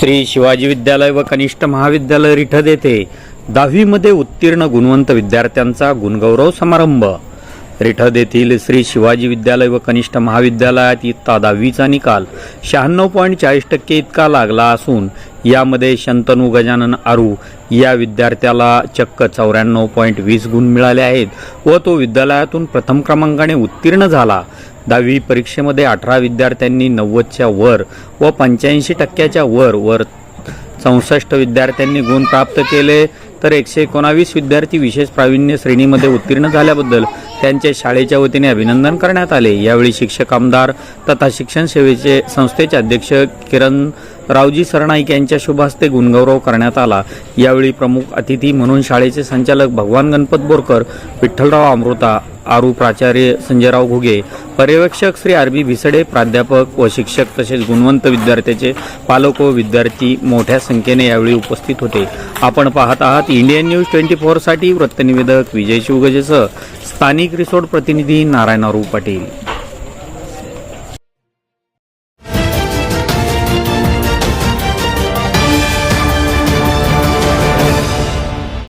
श्री शिवाजी विद्यालय व कनिष्ठ महाविद्यालय रिठद येथे दहावीमध्ये उत्तीर्ण गुणवंत विद्यार्थ्यांचा गुणगौरव समारंभ. रिठद येथील श्री शिवाजी विद्यालय व कनिष्ठ महाविद्यालयात इयत्ता दहावीचा निकाल शहाण्णव पॉईंट चाळीस टक्के इतका लागला असून यामध्ये शंतनू गजानन आरू या विद्यार्थ्याला चक्क चौऱ्याण्णव पॉईंट वीस गुण मिळाले आहेत व तो विद्यालयातून प्रथम क्रमांकाने उत्तीर्ण झाला. दहावी परीक्षेमध्ये अठरा विद्यार्थ्यांनी नव्वदच्या वर व पंच्याऐंशी टक्क्याच्या वर वर चौसष्ट विद्यार्थ्यांनी गुण प्राप्त केले. तर एकशे एकोणावीस विद्यार्थी विशेष प्रावीण्य श्रेणीमध्ये उत्तीर्ण झाल्याबद्दल त्यांचे शाळेच्या वतीने अभिनंदन करण्यात आले. यावेळी शिक्षक आमदार तथा शिक्षण सेवेचे संस्थेचे अध्यक्ष किरण रावजी सरनाईक यांच्या शुभहस्ते गुणगौरव करण्यात आला. यावेळी प्रमुख अतिथी म्हणून शाळेचे संचालक भगवान गणपत बोरकर विठ्ठलराव अमृता आरू प्राचार्य संजयराव घुगे पर्यवेक्षक श्री आर बी भिसडे प्राध्यापक व शिक्षक तसेच गुणवंत विद्यार्थ्याचे पालक व विद्यार्थी मोठ्या संख्येने यावेळी उपस्थित होते. आपण पाहत आहात इंडियन न्यूज ट्वेंटी फोरसाठी वृत्तनिवेदक विजय शिवगजेसह स्थानिक रिसोर्ट प्रतिनिधी नारायण आरू पाटील.